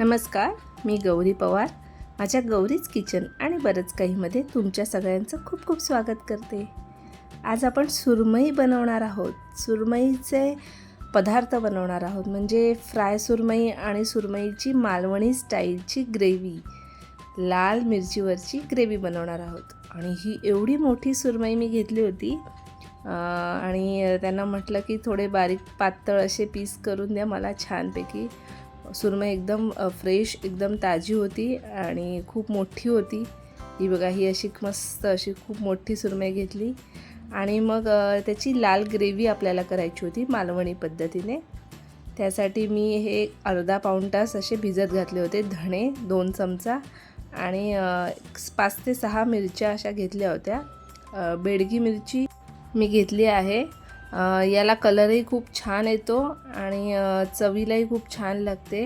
नमस्कार मी गौरी पवार. माझ्या गौरीच किचन आणि बरंच काहीमध्ये तुमच्या सगळ्यांचं खूप खूप स्वागत करते. आज आपण सुरमई बनवणार आहोत. सुरमईचे पदार्थ बनवणार आहोत. म्हणजे फ्राय सुरमई आणि सुरमईची मालवणी स्टाईलची ग्रेव्ही. लाल मिरचीवरची ग्रेव्ही बनवणार आहोत. आणि ही एवढी मोठी सुरमई मी घेतली होती. आणि त्यांना म्हटलं की थोडे बारीक पातळ असे पीस करून द्या मला छानपैकी. सुरमई एकदम फ्रेश एकदम ताजी होती आणि खूप मोठी होती. ही बघा ही अशी मस्त अशी खूप मोठी सुरमई घेतली. आणि मग त्याची लाल ग्रेव्ही आपल्याला करायची होती मालवणी पद्धतीने. त्यासाठी मी हे अर्धा पाऊण तास असे भिजत घातले होते धणे दोन चमचा आणि पाच ते सहा मिरच्या अशा घेतल्या होत्या. बेडगी मिरची मी घेतली आहे. याला कलरही खूप छान येतो आणि चवीलाही खूप छान लागते.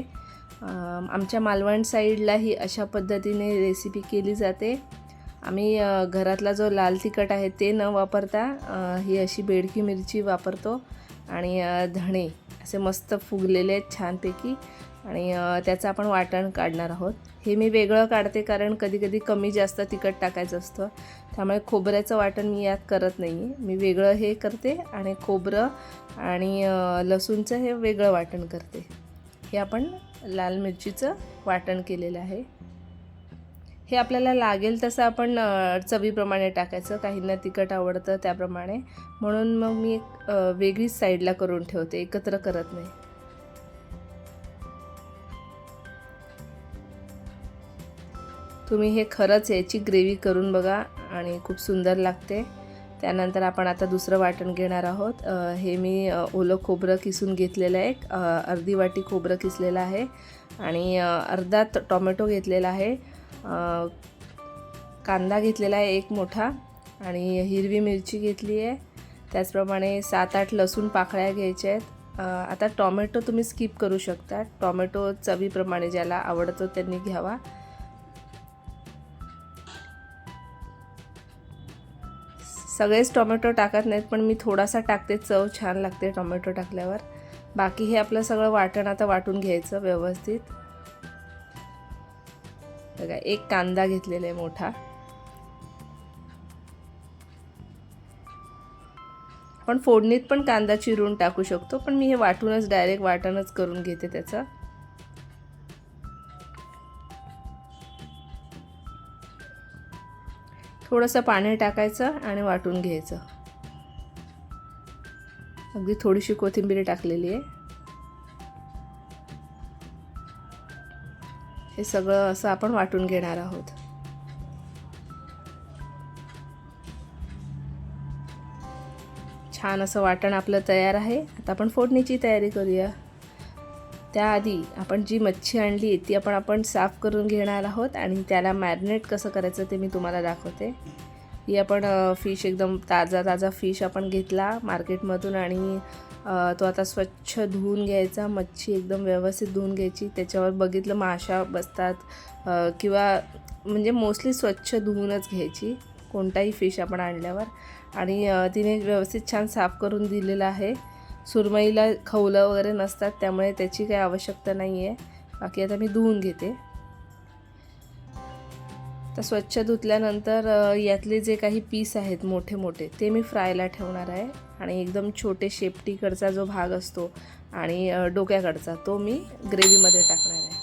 आमच्या मालवण साईडला ही अशा पद्धतीने रेसिपी केली जाते. आम्ही घरातला जो लाल तिखट आहे ते न वापरता ही अशी बेडकी मिरची वापरतो. आणि धणे असे मस्त फुगलेले आहेत छानपैकी. आणि त्याचं आपण वाटण काढणार आहोत. हे मी वेगळं काढते कारण कधी कधी कमी जास्त तिखट टाकायचं असतं. त्यामुळे खोबऱ्याचं वाटण मी यात करत नाही आहे मी वेगळं हे करते आणि खोबरं आणि लसूणचं हे वेगळं वाटण करते. हे आपण लाल मिरचीचं वाटण केलेलं आहे. हे आपल्याला लागेल तसं आपण चवीप्रमाणे टाकायचं. काहींना तिखट आवडतं त्याप्रमाणे. म्हणून मग मी एक वेगळीच साईडला करून ठेवते. एकत्र करत नाही. तुम्ही हे खरंच याची ग्रेव्ही करून बघा आणि खूप सुंदर लागते. त्यानंतर आपण आता दुसरं वाटण घेणार आहोत. हे मी ओलं खोबरं किसून घेतलेलं आहे. एक अर्धी वाटी खोबरं किसलेलं आहे आणि अर्धा टोमॅटो घेतलेला आहे. कांदा घेतलेला आहे एक मोठा आणि हिरवी मिरची घेतली आहे. त्याचप्रमाणे सात आठ लसूण पाकळ्या घ्यायच्या आहेत. आता टॉमॅटो तुम्ही स्किप करू शकता. टॉमॅटो चवीप्रमाणे ज्याला आवडतो त्यांनी घ्यावा. सगळेच टोमॅटो टाकत नाहीत पण मी थोडासा टाकते. चव छान लागते टोमॅटो टाकल्यावर. बाकी हे आपलं सगळं वाटण आता वाटून घ्यायचं व्यवस्थित. बघा एक कांदा घेतलेला आहे मोठा. आपण फोडणीत पण कांदा चिरून टाकू शकतो पण मी हे वाटूनच डायरेक्ट वाटणच करून घेते त्याचं. थोडंसं पाणी टाकायचं आणि वाटून घ्यायचं. अगदी थोडीशी कोथिंबीर टाकलेली आहे. हे सगळं असं आपण वाटून घेणार आहोत. छान असं वाटण आपलं तयार आहे. आता आपण फोडणीची तयारी करूया. त्याआधी आपण जी मच्छी आणली ती आपण आपण साफ करून घेणार आहोत आणि त्याला मॅरिनेट कसं करायचं ते मी तुम्हाला दाखवते. ही आपण फिश एकदम ताजा ताजा फिश आपण घेतला मार्केटमधून आणि तो आता स्वच्छ धुवून घ्यायचा मच्छी एकदम व्यवस्थित धुवून घ्यायची. त्याच्यावर बघितलं माशा बसतात किंवा म्हणजे मोस्टली स्वच्छ धुवूनच घ्यायची कोणताही फिश आपण आणल्यावर. आणि तिने व्यवस्थित छान साफ करून दिलेलं आहे. सुरमईला खवलं वगैरे नसतात त्यामुळे त्याची काही आवश्यकता नाही आहे बाकी आता मी धुवून घेते. तर स्वच्छ धुतल्यानंतर यातले जे काही पीस आहेत मोठे मोठे ते मी फ्रायला ठेवणार आहे. आणि एकदम छोटे शेपटीकडचा जो भाग असतो आणि डोक्याकडचा तो मी ग्रेव्हीमध्ये टाकणार आहे.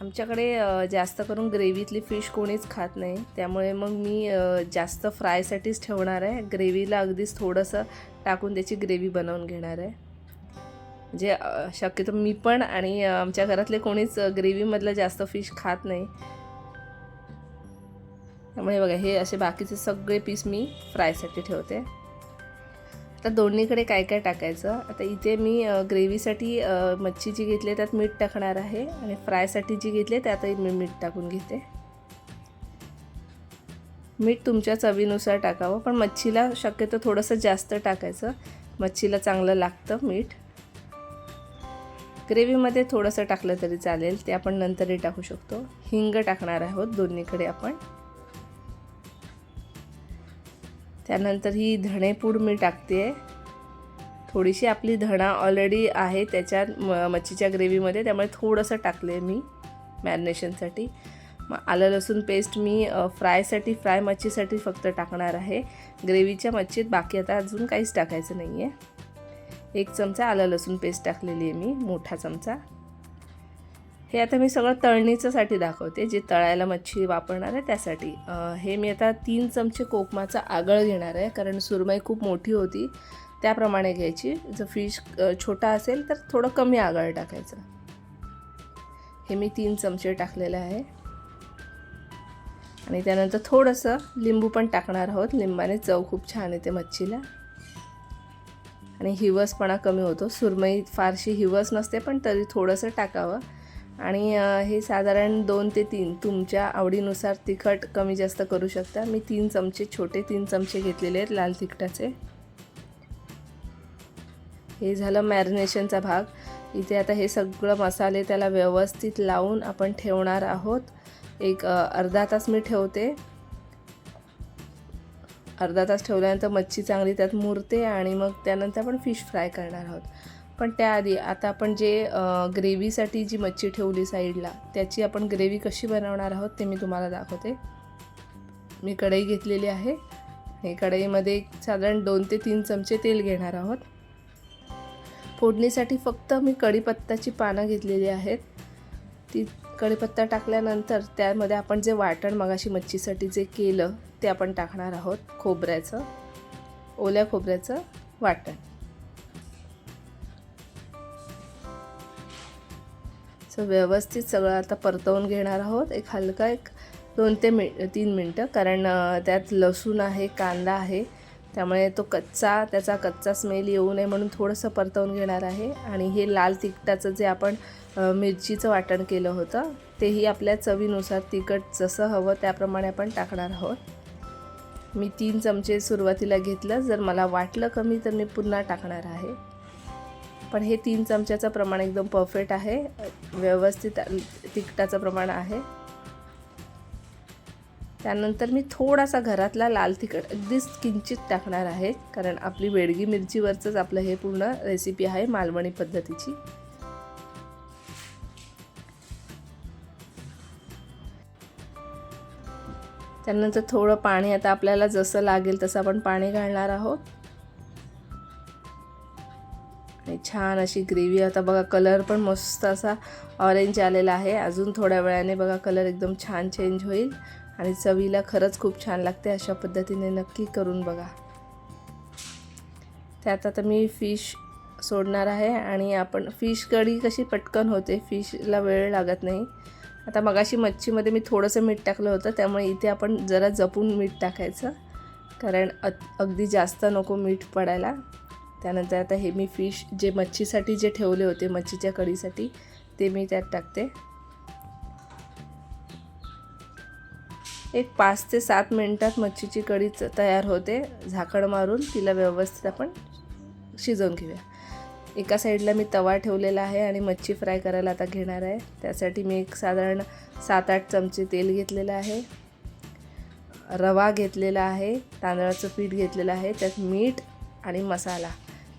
आमच्याकडे जास्त करून ग्रेव्हीतली फिश कोणीच खात नाही. त्यामुळे मग मी जास्त फ्रायसाठीच ठेवणार आहे. ग्रेव्हीला अगदीच थोडंसं टाकून त्याची ग्रेव्ही बनवून घेणार आहे. म्हणजे शक्यतो मी पण आणि आमच्या घरातले कोणीच ग्रेव्हीमधलं जास्त फिश खात नाही. त्यामुळे बघा हे असे बाकीचे सगळे पीस मी फ्रायसाठी ठेवते. आता दोन्हीकडे काय काय टाकायचं? आता इथे मी ग्रेव्हीसाठी मच्छी जी घेतली आहे त्यात मीठ टाकणार आहे आणि फ्रायसाठी जी घेतली आहे त्यातही मी मीठ टाकून घेते. मीठ तुमच्या चवीनुसार टाकावं. पण मच्छीला शक्यतो थोडंसं जास्त टाकायचं. मच्छीला चांगलं लागतं मीठ. ग्रेव्हीमध्ये थोडंसं टाकलं तरी चालेल. ते आपण नंतरही टाकू शकतो. हिंग टाकणार आहोत दोन्हीकडे आपण. त्यानंतर ही धणेपूड मी टाकते. आहे थोडीशी आपली धणा ऑलरेडी आहे त्याच्यात म मच्छीच्या ग्रेव्हीमध्ये. त्यामुळे थोडंसं टाकले आहे मी मॅरिनेशनसाठी. मग आलं लसूण पेस्ट मी फ्रायसाठी फ्राय मच्छीसाठी फक्त टाकणार आहे. ग्रेव्हीच्या मच्छीत बाकी आता अजून काहीच टाकायचं नाही आहे एक चमचा आलं लसूण पेस्ट टाकलेली आहे मी मोठा चमचा. हे आता मी सगळं तळणीच्यासाठी दाखवते जे तळायला मच्छी वापरणार आहे त्यासाठी. हे मी आता तीन चमचे कोकमाचा आगळ घेणार आहे कारण सुरमई खूप मोठी होती. त्याप्रमाणे घ्यायची. जर फिश छोटा असेल तर थोडं कमी आगळ टाकायचं. हे मी तीन चमचे टाकलेलं आहे. आणि त्यानंतर थोडंसं लिंबू पण टाकणार आहोत. लिंबाने चव खूप छान येते मच्छीला. आणि हिवसपणा कमी होतो. सुरमई फारशी हिवस नसते पण तरी थोडंसं टाकावं. आणि हे साधारण दोन ते तीन तुमच्या आवडीनुसार तिखट कमी जास्त करू शकता. मी तीन चमचे छोटे तीन चमचे घेतलेले आहेत लाल तिखटाचे. हे झालं मॅरिनेशनचा भाग. इथे आता हे सगळं मसाले त्याला व्यवस्थित लावून आपण ठेवणार आहोत. एक अर्धा तास मी ठेवते. अर्धा तास ठेवल्यानंतर मच्छी चांगली त्यात मुरते आणि मग त्यानंतर आपण फिश फ्राय करणार आहोत. पण त्याआधी आता आपण जे ग्रेव्हीसाठी जी मच्छी ठेवली साईडला त्याची आपण ग्रेव्ही कशी बनवणार आहोत ते मी तुम्हाला दाखवते. मी कढई घेतलेली आहे. हे कढईमध्ये एक साधारण दोन ते तीन चमचे तेल घेणार आहोत. फोडणीसाठी फक्त मी कढीपत्ताची पानं घेतलेली आहेत. ती कढीपत्ता टाकल्यानंतर त्यामध्ये आपण जे वाटण मगाशी मच्छीसाठी जे केलं ते आपण टाकणार आहोत. खोबऱ्याचं ओल्या खोबऱ्याचं वाटण. सो व्यवस्थित सगळं आता परतवून घेणार आहोत. एक हलका एक दोन ते मि तीन मिनटं कारण त्यात लसूण आहे कांदा आहे. त्यामुळे तो कच्चा त्याचा कच्चा स्मेल येऊ नये म्हणून थोडंसं परतवून घेणार आहे. आणि हे लाल तिखटाचं जे आपण मिरचीचं वाटण केलं होतं. तेही आपल्या चवीनुसार तिखट जसं हवं त्याप्रमाणे आपण टाकणार आहोत. मी तीन चमचे सुरुवातीला घेतलं. जर मला वाटलं कमी तर मी पुन्हा टाकणार आहे. पण हे तीन चमच्याचं प्रमाण एकदम परफेक्ट आहे. व्यवस्थित तिखटाचं प्रमाण आहे. त्यानंतर मी थोडासा घरातला लाल तिखट अगदीच किंचित टाकणार आहे. कारण आपली वेडगी मिरचीवरचंच आपलं हे पूर्ण रेसिपी आहे मालवणी पद्धतीची. त्यानंतर थोडं पाणी आता आपल्याला जसं लागेल तसं आपण पाणी घालणार आहोत. आणि छान अशी ग्रेव्ही आता बघा कलर पण मस्त असा ऑरेंज आलेला आहे. अजून थोड्या वेळाने बघा कलर एकदम छान चेंज होईल. आणि चवीला खरंच खूप छान लागते. अशा पद्धतीने नक्की करून बघा. त्यात आता मी फिश सोडणार आहे. आणि आपण फिश कढी कशी पटकन होते फिशला वेळ लागत नाही. आता मगाशी मच्छीमध्ये मी थोडंसं मीठ टाकलं होतं त्यामुळे इथे आपण जरा जपून मीठ टाकायचं. कारण अ अगदी जास्त नको मीठ पडायला. त्यानंतर आता हे मी फिश जे मच्छीसाठी जे ठेवले होते मच्छीच्या कढीसाठी ते मी त्यात टाकते. एक पाच ते सात मिनटात मच्छीची कढी तयार होते. झाकण मारून तिला व्यवस्थित आपण शिजवून घेऊया. एका साईडला मी तवा ठेवलेला आहे आणि मच्छी फ्राय करायला आता घेणार आहे. त्यासाठी मी एक साधारण सात आठ चमचे तेल घेतलेलं आहे. रवा घेतलेला आहे तांदळाचं पीठ घेतलेलं आहे त्यात मीठ आणि मसाला.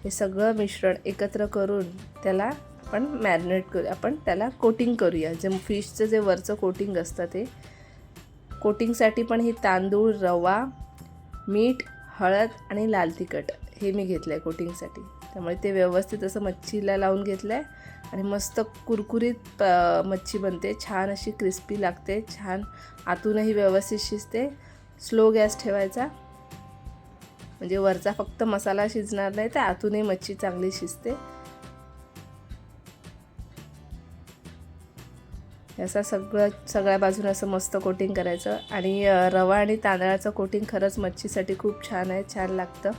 हे सगळं मिश्रण एकत्र करून त्याला आपण मॅरिनेट करू आपण त्याला कोटिंग करूया. जे फिशचं जे वरचं कोटिंग असतं ते. कोटिंगसाठी पण ही तांदूळ रवा मीठ हळद आणि लाल तिखट हे मी घेतलं आहे कोटिंगसाठी. त्यामुळे ते व्यवस्थित असं मच्छीला लावून घेतलं आहे आणि मस्त कुरकुरीत मच्छी बनते. छान अशी क्रिस्पी लागते. छान आतूनही व्यवस्थित शिजते. स्लो गॅस ठेवायचा. म्हणजे वरचा फक्त मसाला शिजणार नाही तर आतूनही मच्छी चांगली शिजते. असं सगळं सगळ्या बाजूने असं मस्त कोटिंग करायचं. आणि रवा आणि तांदळाचं कोटिंग खरंच मच्छीसाठी खूप छान आहे. छान लागतं.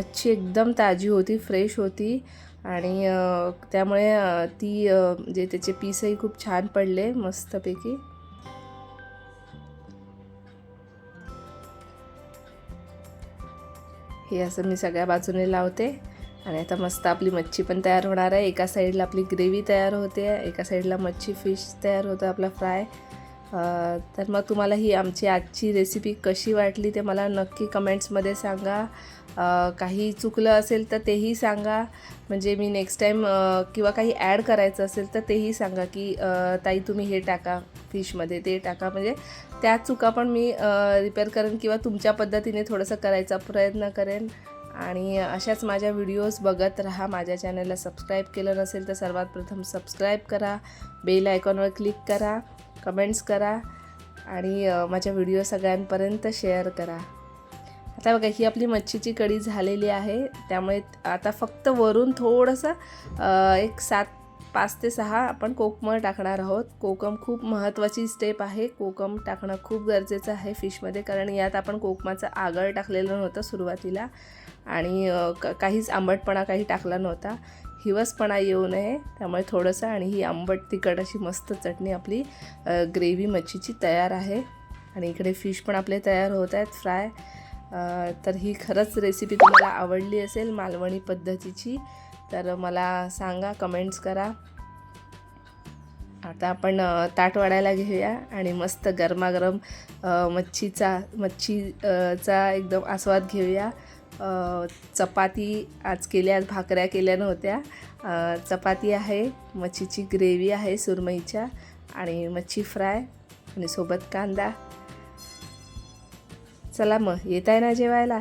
मच्छी एकदम ताजी होती फ्रेश होती. आणि त्यामुळे ती जे त्याचे पीसही खूप छान पडले मस्तपैकी. हे असं मी सगळ्या बाजूने लावते. आणि आता मस्त आपली मच्छी पण तयार होणार आहे. एका साईडला आपली ग्रेव्ही तयार होते. एका साईडला मच्छी फिश तयार होतं आपला फ्राय. तर मग तुम्हाला ही आमची आजची रेसिपी कशी वाटली ते मला नक्की कमेंट्समध्ये सांगा. काही चुकलं असेल तर तेही सांगा. म्हणजे मी नेक्स्ट टाईम किंवा काही ॲड करायचं असेल तर तेही सांगा की ताई तुम्ही हे टाका फिशमध्ये ते टाका. म्हणजे त्या चुका पण मी रिपेअर करेन किंवा तुमच्या पद्धतीने थोडंसं करायचा प्रयत्न करेन. आणि अशाच माझ्या व्हिडिओज बघत राहा. माझ्या चॅनलला सबस्क्राईब केलं नसेल तर सर्वात प्रथम सबस्क्राईब करा. बेल आयकॉनवर क्लिक करा. कमेंट्स करा. आणि माझ्या व्हिडिओ सगळ्यांपर्यंत शेअर करा. आता बघा ही आपली मच्छीची कढी झालेली आहे. त्यामुळे आता फक्त वरून थोडंसं एक सात पाच ते सहा आपण कोकम टाकणार आहोत. कोकम खूप महत्त्वाची स्टेप आहे. कोकम टाकणं खूप गरजेचं आहे फिशमध्ये कारण यात आपण कोकमाचं आगळ टाकलेलं नव्हतं सुरुवातीला. आणि क- काहीच आंबटपणा काही टाकला नव्हता. हिवसपणा येऊ नये त्यामुळे थोडंसं आणि ही आंबट तिखट अशी मस्त चटणी आपली ग्रेव्ही मच्छीची तयार आहे. आणि इकडे फिश पण आपले तयार होत आहेत फ्राय. तर ही खरंच रेसिपी तुम्हाला आवडली असेल मालवणी पद्धतीची तर मला सांगा कमेंट्स करा. आता आपण ताट वाढायला घेऊया आणि मस्त गरमागरम मच्छीचा मच्छीचा मच्छी चा एकदम आस्वाद घेऊया. चपाती आज केल्या भाकऱ्या केल्या नव्हत्या. चपाती आहे मच्छीची ग्रेव्ही आहे सुरमईच्या आणि मच्छी फ्राय आणि सोबत कांदा. चला मग येत आहे ना जेवायला?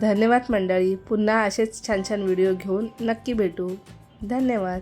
धन्यवाद मंडळी पुन्हा असेच छान छान व्हिडिओ घेऊन नक्की भेटू. धन्यवाद.